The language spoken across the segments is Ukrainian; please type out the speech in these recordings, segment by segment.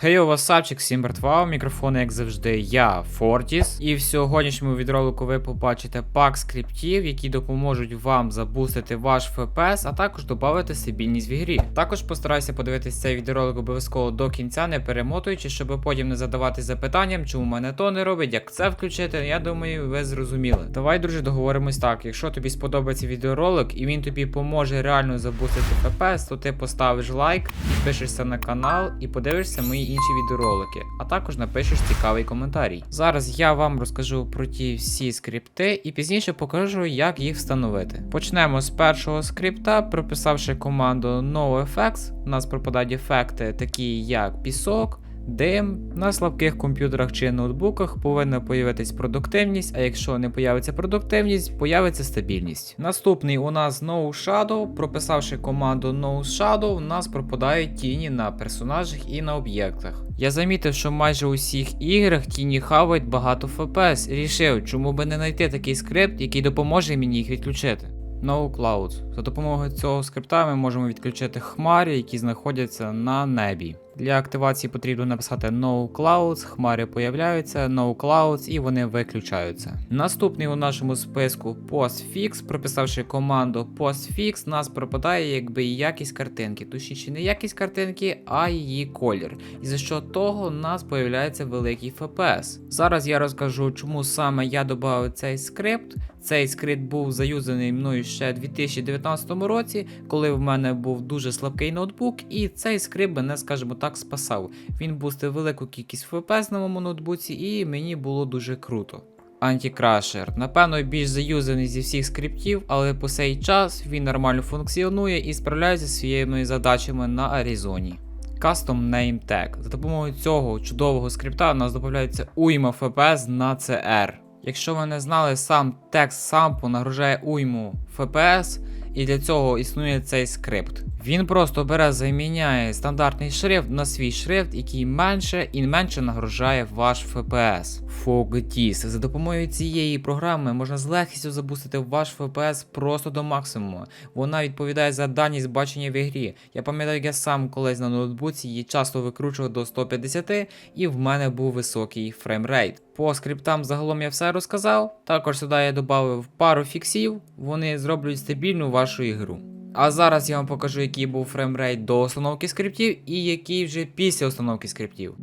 Хейо, васапчик, всім братва, у мікрофону, як завжди, я, Фортіс. І в сьогоднішньому відролику ви побачите пак скриптів, які допоможуть вам забустити ваш FPS, а також додати стабільність в ігрі. Також постараюся подивитися цей відеоролик обов'язково до кінця, не перемотуючи, щоб потім не задавати запитанням, чому мене то не робить, як це включити. Я думаю, ви зрозуміли. Давай, друже, договоримось так. Якщо тобі сподобається відеоролик і він тобі поможе реально забустити FPS, то ти поставиш лайк, підпишешся на канал і подивишся мої інші відеоролики, а також напишеш цікавий коментарій. Зараз я вам розкажу про ті всі скрипти і пізніше покажу, як їх встановити. Почнемо з першого скрипта, прописавши команду NoFX, у нас пропадають ефекти, такі як пісок. Дим на слабких комп'ютерах чи ноутбуках повинна появитись продуктивність, а якщо не появиться продуктивність, появиться стабільність. Наступний у нас No Shadow. Прописавши команду No Shadow, у нас пропадають тіні на персонажах і на об'єктах. Я замітив, що майже у всіх іграх тіні хавають багато FPS. Рішив, чому би не знайти такий скрипт, який допоможе мені їх відключити. No Clouds. За допомогою цього скрипта ми можемо відключити хмарі, які знаходяться на небі. Для активації потрібно написати No Clouds, хмари появляються, No Clouds і вони виключаються. Наступний у нашому списку PostFix, прописавши команду PostFix, нас пропадає якби і якість картинки. Точніше, не якість картинки, а її колір. І за що того у нас появляється великий FPS. Зараз я розкажу, чому саме я додав цей скрипт. Цей скрипт був заюзаний мною ще у 2019 році, коли в мене був дуже слабкий ноутбук, і цей скрипт мене, скажімо так, спасав. Він бустив велику кількість FPS на моєму ноутбуці, і мені було дуже круто. Антикрашер. Напевно, більш заюзаний зі всіх скриптів, але по цей час він нормально функціонує і справляється зі своїми задачами на Аризоні. Custom Name Tag. За допомогою цього чудового скрипта у нас додається уйма FPS на CR. Якщо ви не знали, сам текст сампу нагружає уйму FPS, і для цього існує цей скрипт. Він просто бере, заміняє стандартний шрифт на свій шрифт, який менше і менше нагружає ваш FPS. FogTis. За допомогою цієї програми можна з легкістю забустити ваш FPS просто до максимуму. Вона відповідає за дальність бачення в ігрі. Я пам'ятаю, я сам колись на ноутбуці її часто викручував до 150, і в мене був високий фреймрейт. По скриптам загалом я все розказав. Також сюди я додав пару фіксів, вони зроблять стабільну вашу ігру. А зараз я вам покажу, який був фреймрейт до установки скриптів і який вже після установки скриптів.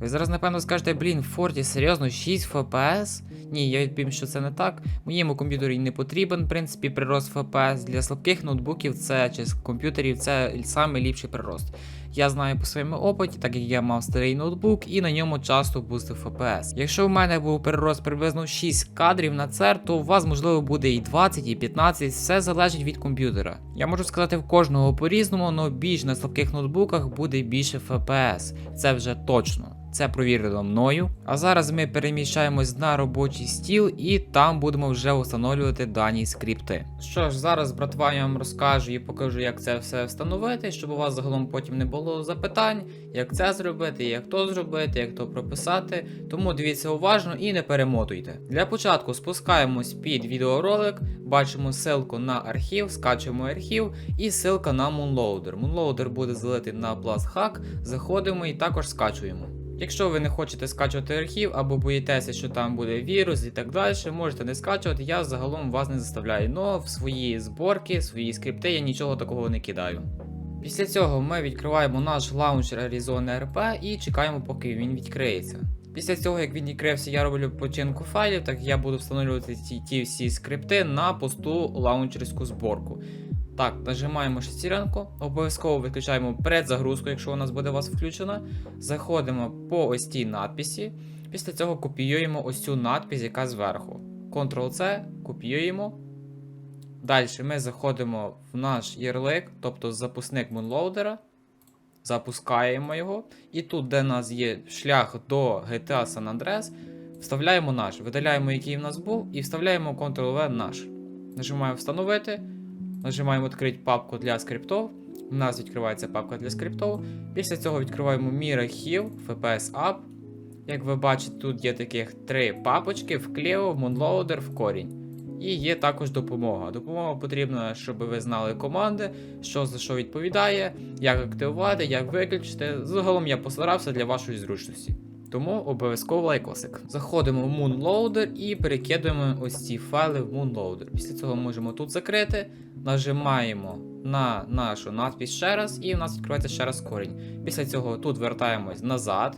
Ви зараз, напевно, скажете, блін, в Форті серйозно 6 FPS? Ні, я відповім, що це не так. Моєму комп'ютері не потрібен, в принципі, прирост FPS. Для слабких ноутбуків це чи комп'ютерів це саме ліпший прирост. Я знаю по своєму опиті, так як я мав старий ноутбук і на ньому часто бустив FPS. Якщо в мене був перерост приблизно 6 кадрів на цер, то у вас можливо буде і 20, і 15, все залежить від комп'ютера. Я можу сказати в кожного по-різному, але більш на слабких ноутбуках буде більше FPS. Це вже точно. Це провірено мною. А зараз ми переміщаємось на робочий стіл і там будемо вже встановлювати дані скрипти. Що ж, зараз братва я вам розкажу і покажу, як це все встановити, щоб у вас загалом потім не було запитань, як це зробити, як то зробити, як то прописати. Тому дивіться уважно і не перемотуйте. Для початку спускаємось під відеоролик, бачимо ссылку на архів, скачуємо архів і ссылка на Moonloader. Moonloader буде залитий на PlusHack, заходимо і також скачуємо. Якщо ви не хочете скачувати архів або боїтеся, що там буде вірус і так далі, можете не скачувати, я загалом вас не заставляю. Но в свої зборки, в свої скрипти я нічого такого не кидаю. Після цього ми відкриваємо наш лаунчер Arizona RP і чекаємо, поки він відкриється. Після цього, як він відкрився, я роблю починку файлів, так я буду встановлювати ті, ті всі скрипти на пусту лаунчерську зборку. Так, нажимаємо шестеренку, обов'язково виключаємо предзагрузку, якщо у нас буде у вас включена. Заходимо по ось цій надписі. Після цього копіюємо ось цю надпись, яка зверху. Ctrl-C, копіюємо. Далі ми заходимо в наш ярлик, тобто запускник мунлоудера. Запускаємо його. І тут, де у нас є шлях до GTA San Andreas, вставляємо наш, видаляємо, який в нас був, і вставляємо Ctrl-V наш. Нажимаємо встановити. Нажимаємо відкрити папку для скриптов. У нас відкривається папка для скриптов. Після цього відкриваємо мір архів, FPS Up. Як ви бачите, тут є таких три папочки в Clio, в Moonloader, в корінь. І є також допомога. Допомога потрібна, щоб ви знали команди, що за що відповідає, як активувати, як виключити. Загалом я постарався для вашої зручності. Тому обов'язково лайкосик. Заходимо в Moonloader і перекидуємо ось ці файли в Moonloader. Після цього можемо тут закрити, нажимаємо на нашу надпись ще раз, і у нас відкривається ще раз корінь. Після цього тут вертаємось назад,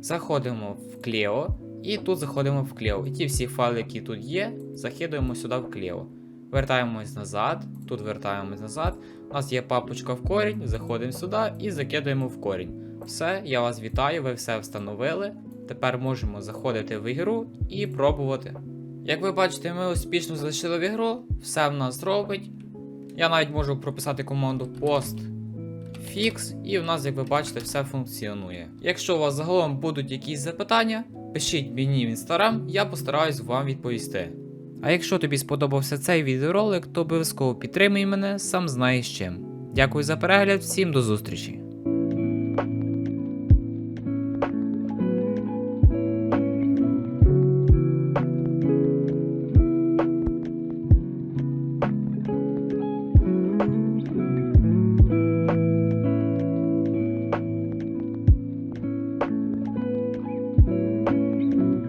заходимо в Clio, і тут заходимо в Clio. І ті всі файли, які тут є, закидуємо сюди в Clio. Вертаємось назад, тут вертаємось назад. У нас є папочка в корінь, заходимо сюди і закидуємо в корінь. Все, я вас вітаю, ви все встановили. Тепер можемо заходити в ігру і пробувати. Як ви бачите, ми успішно залишили в ігру, все в нас робить. Я навіть можу прописати команду post fix, і в нас, як ви бачите, все функціонує. Якщо у вас загалом будуть якісь запитання, пишіть мені в інстаграм, я постараюсь вам відповісти. А якщо тобі сподобався цей відеоролик, то обов'язково підтримуй мене, сам знаєш чим. Дякую за перегляд, всім до зустрічі!